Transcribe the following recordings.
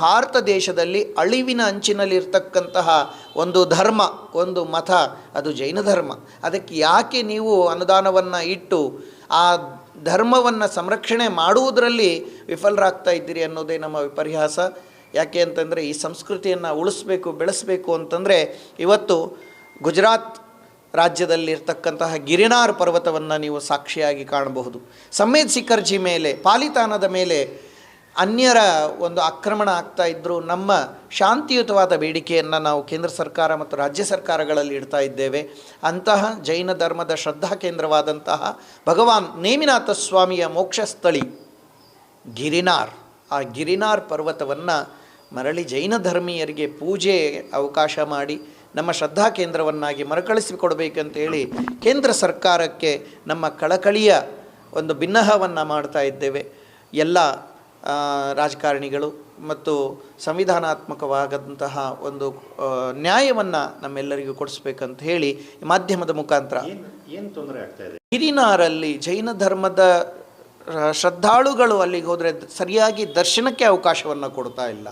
ಭಾರತ ದೇಶದಲ್ಲಿ ಅಳಿವಿನ ಅಂಚಿನಲ್ಲಿರ್ತಕ್ಕಂತಹ ಒಂದು ಧರ್ಮ, ಒಂದು ಮತ, ಅದು ಜೈನ ಧರ್ಮ. ಅದಕ್ಕೆ ಯಾಕೆ ನೀವು ಅನುದಾನವನ್ನು ಇಟ್ಟು ಆ ಧರ್ಮವನ್ನು ಸಂರಕ್ಷಣೆ ಮಾಡುವುದರಲ್ಲಿ ವಿಫಲರಾಗ್ತಾ ಇದ್ದೀರಿ ಅನ್ನೋದೇ ನಮ್ಮ ವಿಪರ್ಯಾಸ. ಯಾಕೆ ಅಂತಂದರೆ ಈ ಸಂಸ್ಕೃತಿಯನ್ನು ಉಳಿಸ್ಬೇಕು, ಬೆಳೆಸಬೇಕು ಅಂತಂದರೆ ಇವತ್ತು ಗುಜರಾತ್ ರಾಜ್ಯದಲ್ಲಿರ್ತಕ್ಕಂತಹ ಗಿರಿನಾರ್ ಪರ್ವತವನ್ನು ನೀವು ಸಾಕ್ಷಿಯಾಗಿ ಕಾಣಬಹುದು. ಸಮೇದ್ ಶಿಖರ್ಜಿ ಮೇಲೆ, ಪಾಲಿತಾನದ ಮೇಲೆ ಅನ್ಯರ ಒಂದು ಆಕ್ರಮಣ ಆಗ್ತಾ ಇದ್ದರೂ ನಮ್ಮ ಶಾಂತಿಯುತವಾದ ಬೇಡಿಕೆಯನ್ನು ನಾವು ಕೇಂದ್ರ ಸರ್ಕಾರ ಮತ್ತು ರಾಜ್ಯ ಸರ್ಕಾರಗಳಲ್ಲಿ ಇಡ್ತಾ ಇದ್ದೇವೆ. ಅಂತಹ ಜೈನ ಧರ್ಮದ ಶ್ರದ್ಧಾ ಕೇಂದ್ರವಾದಂತಹ ಭಗವಾನ್ ನೇಮಿನಾಥ ಸ್ವಾಮಿಯ ಮೋಕ್ಷಸ್ಥಳಿ ಗಿರಿನಾರ್. ಆ ಗಿರಿನಾರ್ ಪರ್ವತವನ್ನು ಮರಳಿ ಜೈನ ಧರ್ಮೀಯರಿಗೆ ಪೂಜೆ ಅವಕಾಶ ಮಾಡಿ ನಮ್ಮ ಶ್ರದ್ಧಾ ಕೇಂದ್ರವನ್ನಾಗಿ ಮರುಕಳಿಸಿಕೊಡ್ಬೇಕಂತೇಳಿ ಕೇಂದ್ರ ಸರ್ಕಾರಕ್ಕೆ ನಮ್ಮ ಕಳಕಳಿಯ ಒಂದು ಭಿನ್ನಹವನ್ನು ಮಾಡ್ತಾ ಇದ್ದೇವೆ. ಎಲ್ಲ ರಾಜಕಾರಣಿಗಳು ಮತ್ತು ಸಂವಿಧಾನಾತ್ಮಕವಾದಂತಹ ಒಂದು ನ್ಯಾಯವನ್ನು ನಮ್ಮೆಲ್ಲರಿಗೂ ಕೊಡಿಸ್ಬೇಕಂತ ಹೇಳಿ ಮಾಧ್ಯಮದ ಮುಖಾಂತರ. ಏನು ತೊಂದರೆ ಆಗ್ತಾ ಇದೆ? ಹಿರಿನಾರಲ್ಲಿ ಜೈನ ಧರ್ಮದ ಶ್ರದ್ಧಾಳುಗಳು ಅಲ್ಲಿಗೆ ಹೋದರೆ ಸರಿಯಾಗಿ ದರ್ಶನಕ್ಕೆ ಅವಕಾಶವನ್ನು ಕೊಡ್ತಾ ಇಲ್ಲ.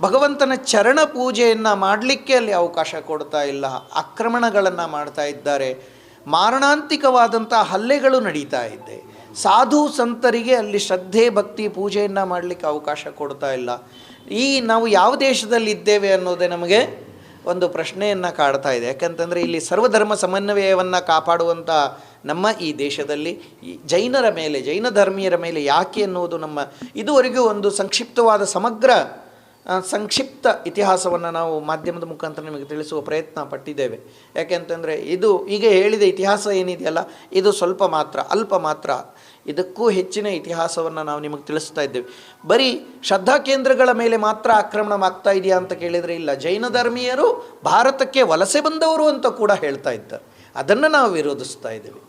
ಭಗವಂತನ ಚರಣ ಪೂಜೆಯನ್ನು ಮಾಡಲಿಕ್ಕೆ ಅಲ್ಲಿ ಅವಕಾಶ ಕೊಡ್ತಾ ಇಲ್ಲ. ಆಕ್ರಮಣಗಳನ್ನು ಮಾಡ್ತಾ ಇದ್ದಾರೆ. ಮಾರಣಾಂತಿಕವಾದಂಥ ಹಲ್ಲೆಗಳು ನಡೀತಾ ಇದೆ. ಸಾಧು ಸಂತರಿಗೆ ಅಲ್ಲಿ ಶ್ರದ್ಧೆ, ಭಕ್ತಿ, ಪೂಜೆಯನ್ನು ಮಾಡಲಿಕ್ಕೆ ಅವಕಾಶ ಕೊಡ್ತಾ ಇಲ್ಲ. ಈ ನಾವು ಯಾವ ದೇಶದಲ್ಲಿ ಇದ್ದೇವೆ ಅನ್ನೋದೇ ನಮಗೆ ಒಂದು ಪ್ರಶ್ನೆಯನ್ನು ಕಾಡ್ತಾ ಇದೆ. ಯಾಕಂತಂದರೆ ಇಲ್ಲಿ ಸರ್ವಧರ್ಮ ಸಮನ್ವಯವನ್ನು ಕಾಪಾಡುವಂಥ ನಮ್ಮ ಈ ದೇಶದಲ್ಲಿ ಜೈನರ ಮೇಲೆ, ಜೈನ ಧರ್ಮೀಯರ ಮೇಲೆ ಯಾಕೆ ಅನ್ನೋದು ನಮ್ಮ ಇದುವರೆಗೂ ಒಂದು ಸಂಕ್ಷಿಪ್ತವಾದ ಸಮಗ್ರ ಸಂಕ್ಷಿಪ್ತ ಇತಿಹಾಸವನ್ನು ನಾವು ಮಾಧ್ಯಮದ ಮುಖಾಂತರ ನಿಮಗೆ ತಿಳಿಸುವ ಪ್ರಯತ್ನ ಪಟ್ಟಿದ್ದೇವೆ. ಯಾಕೆಂತಂದರೆ ಇದು ಈಗ ಹೇಳಿದ ಇತಿಹಾಸ ಏನಿದೆಯಲ್ಲ, ಇದು ಸ್ವಲ್ಪ ಮಾತ್ರ, ಅಲ್ಪ ಮಾತ್ರ. ಇದಕ್ಕೂ ಹೆಚ್ಚಿನ ಇತಿಹಾಸವನ್ನು ನಾವು ನಿಮಗೆ ತಿಳಿಸ್ತಾ ಇದ್ದೇವೆ. ಬರೀ ಶ್ರದ್ಧಾ ಕೇಂದ್ರಗಳ ಮೇಲೆ ಮಾತ್ರ ಆಕ್ರಮಣವಾಗ್ತಾ ಇದೆಯಾ ಅಂತ ಕೇಳಿದರೆ ಇಲ್ಲ. ಜೈನ ಧರ್ಮೀಯರು ಭಾರತಕ್ಕೆ ವಲಸೆ ಬಂದವರು ಅಂತ ಕೂಡ ಹೇಳ್ತಾ ಇದ್ದಾರೆ. ಅದನ್ನು ನಾವು ವಿರೋಧಿಸ್ತಾ ಇದ್ದೇವೆ.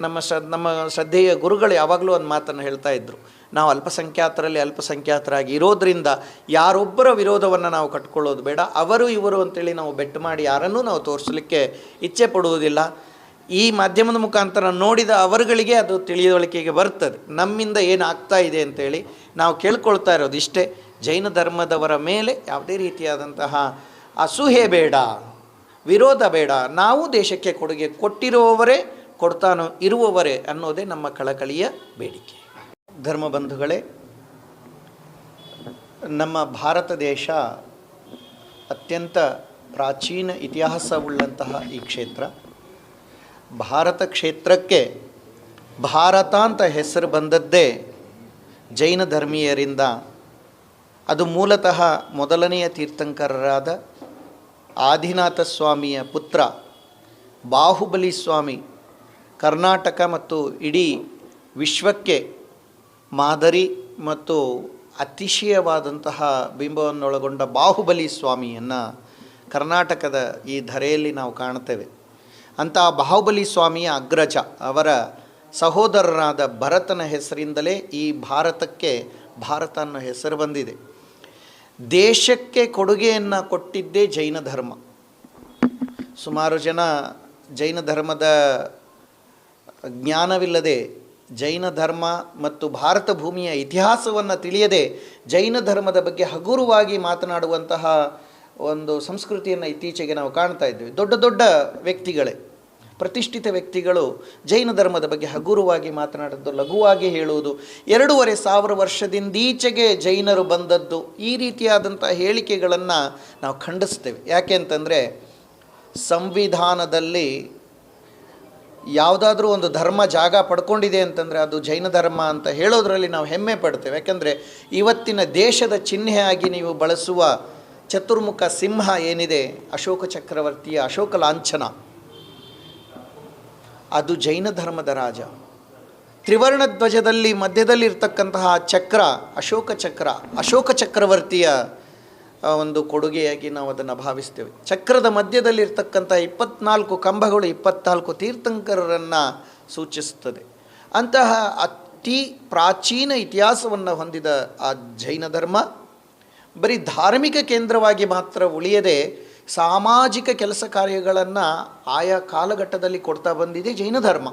ನಮ್ಮ ನಮ್ಮ ಶ್ರದ್ಧೆಯ ಗುರುಗಳು ಯಾವಾಗಲೂ ಒಂದು ಮಾತನ್ನು ಹೇಳ್ತಾ ಇದ್ದರು ನಾವು ಅಲ್ಪಸಂಖ್ಯಾತರಲ್ಲಿ ಅಲ್ಪಸಂಖ್ಯಾತರಾಗಿ ಇರೋದರಿಂದ ಯಾರೊಬ್ಬರ ವಿರೋಧವನ್ನು ನಾವು ಕಟ್ಕೊಳ್ಳೋದು ಬೇಡ. ಅವರು, ಇವರು ಅಂತೇಳಿ ನಾವು ಬೆಟ್ಟು ಮಾಡಿ ಯಾರನ್ನೂ ನಾವು ತೋರಿಸಲಿಕ್ಕೆ ಇಚ್ಛೆ ಪಡುವುದಿಲ್ಲ. ಈ ಮಾಧ್ಯಮದ ಮುಖಾಂತರ ನೋಡಿದ ಅವರುಗಳಿಗೆ ಅದು ತಿಳಿಯುವಳಿಕೆಗೆ ಬರ್ತದೆ. ನಮ್ಮಿಂದ ಏನು ಆಗ್ತಾ ಇದೆ ಅಂತೇಳಿ ನಾವು ಕೇಳ್ಕೊಳ್ತಾ ಇರೋದು ಇಷ್ಟೇ. ಜೈನ ಧರ್ಮದವರ ಮೇಲೆ ಯಾವುದೇ ರೀತಿಯಾದಂತಹ ಅಸೂಹೆ ಬೇಡ, ವಿರೋಧ ಬೇಡ. ನಾವು ದೇಶಕ್ಕೆ ಕೊಡುಗೆ ಕೊಟ್ಟಿರುವವರೇ, ಕೊಡ್ತಾನೋ ಇರುವವರೇ ಅನ್ನೋದೇ ನಮ್ಮ ಕಳಕಳಿಯ ಬೇಡಿಕೆ. ಧರ್ಮ ಬಂಧುಗಳೇ ನಮ್ಮ ಭಾರತ ದೇಶ ಅತ್ಯಂತ ಪ್ರಾಚೀನ ಇತಿಹಾಸವುಳ್ಳಂತಹ ಈ ಕ್ಷೇತ್ರ. ಭಾರತ ಕ್ಷೇತ್ರಕ್ಕೆ ಭಾರತ ಅಂತ ಹೆಸರು ಬಂದದ್ದೇ ಜೈನ ಧರ್ಮೀಯರಿಂದ. ಅದು ಮೂಲತಃ ಮೊದಲನೆಯ ತೀರ್ಥಂಕರರಾದ ಆದಿನಾಥ ಸ್ವಾಮಿಯ ಪುತ್ರ ಬಾಹುಬಲಿ ಸ್ವಾಮಿ ಕರ್ನಾಟಕ ಮತ್ತು ಇಡೀ ವಿಶ್ವಕ್ಕೆ ಮಾದರಿ ಮತ್ತು ಅತಿಶಯವಾದಂತಹ ಬಿಂಬವನ್ನೊಳಗೊಂಡ ಬಾಹುಬಲಿ ಸ್ವಾಮಿಯನ್ನು ಕರ್ನಾಟಕದ ಈ ಧರೆಯಲ್ಲಿ ನಾವು ಕಾಣ್ತೇವೆ ಅಂತಹ ಬಾಹುಬಲಿ ಸ್ವಾಮಿಯ ಅಗ್ರಜ, ಅವರ ಸಹೋದರರಾದ ಭರತನ ಹೆಸರಿಂದಲೇ ಈ ಭಾರತಕ್ಕೆ ಭಾರತ ಅನ್ನೋ ಹೆಸರು ಬಂದಿದೆ. ದೇಶಕ್ಕೆ ಕೊಡುಗೆಯನ್ನು ಕೊಟ್ಟಿದ್ದೇ ಜೈನ ಧರ್ಮ. ಸುಮಾರು ಜನ ಜೈನ ಧರ್ಮದ ಜ್ಞಾನವಿಲ್ಲದೆ ಜೈನ ಧರ್ಮ ಮತ್ತು ಭಾರತ ಭೂಮಿಯ ಇತಿಹಾಸವನ್ನು ತಿಳಿಯದೆ ಜೈನ ಧರ್ಮದ ಬಗ್ಗೆ ಹಗುರವಾಗಿ ಮಾತನಾಡುವಂತಹ ಒಂದು ಸಂಸ್ಕೃತಿಯನ್ನು ಇತ್ತೀಚೆಗೆ ನಾವು ಕಾಣ್ತಾ ಇದ್ವಿ. ದೊಡ್ಡ ದೊಡ್ಡ ವ್ಯಕ್ತಿಗಳೇ, ಪ್ರತಿಷ್ಠಿತ ವ್ಯಕ್ತಿಗಳು ಜೈನ ಧರ್ಮದ ಬಗ್ಗೆ ಹಗುರವಾಗಿ ಮಾತನಾಡೋದು, ಲಘುವಾಗಿ ಹೇಳುವುದು. ಎರಡೂವರೆ ಸಾವಿರ ವರ್ಷದಿಂದೀಚೆಗೆ ಜೈನರು ಬಂದದ್ದು ಈ ರೀತಿಯಾದಂಥ ಹೇಳಿಕೆಗಳನ್ನು ನಾವು ಖಂಡಿಸ್ತೇವೆ. ಯಾಕೆ ಅಂತಂದರೆ, ಸಂವಿಧಾನದಲ್ಲಿ ಯಾವುದಾದ್ರೂ ಒಂದು ಧರ್ಮ ಜಾಗ ಪಡ್ಕೊಂಡಿದೆ ಅಂತಂದರೆ ಅದು ಜೈನ ಧರ್ಮ ಅಂತ ಹೇಳೋದ್ರಲ್ಲಿ ನಾವು ಹೆಮ್ಮೆ ಪಡ್ತೇವೆ. ಯಾಕೆಂದರೆ ಇವತ್ತಿನ ದೇಶದ ಚಿಹ್ನೆಯಾಗಿ ನೀವು ಬಳಸುವ ಚತುರ್ಮುಖ ಸಿಂಹ ಏನಿದೆ? ಅಶೋಕ ಚಕ್ರವರ್ತಿಯ ಅಶೋಕ ಲಾಂಛನ. ಅದು ಜೈನ ಧರ್ಮದ ರಾಜ. ತ್ರಿವರ್ಣ ಧ್ವಜದಲ್ಲಿ ಮಧ್ಯದಲ್ಲಿರ್ತಕ್ಕಂತಹ ಚಕ್ರ, ಅಶೋಕ ಚಕ್ರ, ಅಶೋಕ ಚಕ್ರವರ್ತಿಯ ಒಂದು ಕೊಡುಗೆಯಾಗಿ ನಾವು ಅದನ್ನು ಭಾವಿಸ್ತೇವೆ. ಚಕ್ರದ ಮಧ್ಯದಲ್ಲಿರ್ತಕ್ಕಂಥ ಇಪ್ಪತ್ನಾಲ್ಕು ಕಂಬಗಳು ಇಪ್ಪತ್ನಾಲ್ಕು ತೀರ್ಥಂಕರರನ್ನು ಸೂಚಿಸುತ್ತದೆ. ಅಂತಹ ಅತಿ ಪ್ರಾಚೀನ ಇತಿಹಾಸವನ್ನು ಹೊಂದಿದ ಆ ಜೈನ ಧರ್ಮ, ಬರೀ ಧಾರ್ಮಿಕ ಕೇಂದ್ರವಾಗಿ ಮಾತ್ರ ಉಳಿಯದೆ ಸಾಮಾಜಿಕ ಕೆಲಸ ಕಾರ್ಯಗಳನ್ನು ಆಯಾ ಕಾಲಘಟ್ಟದಲ್ಲಿ ಕೊಡ್ತಾ ಬಂದಿದೆ ಜೈನ ಧರ್ಮ.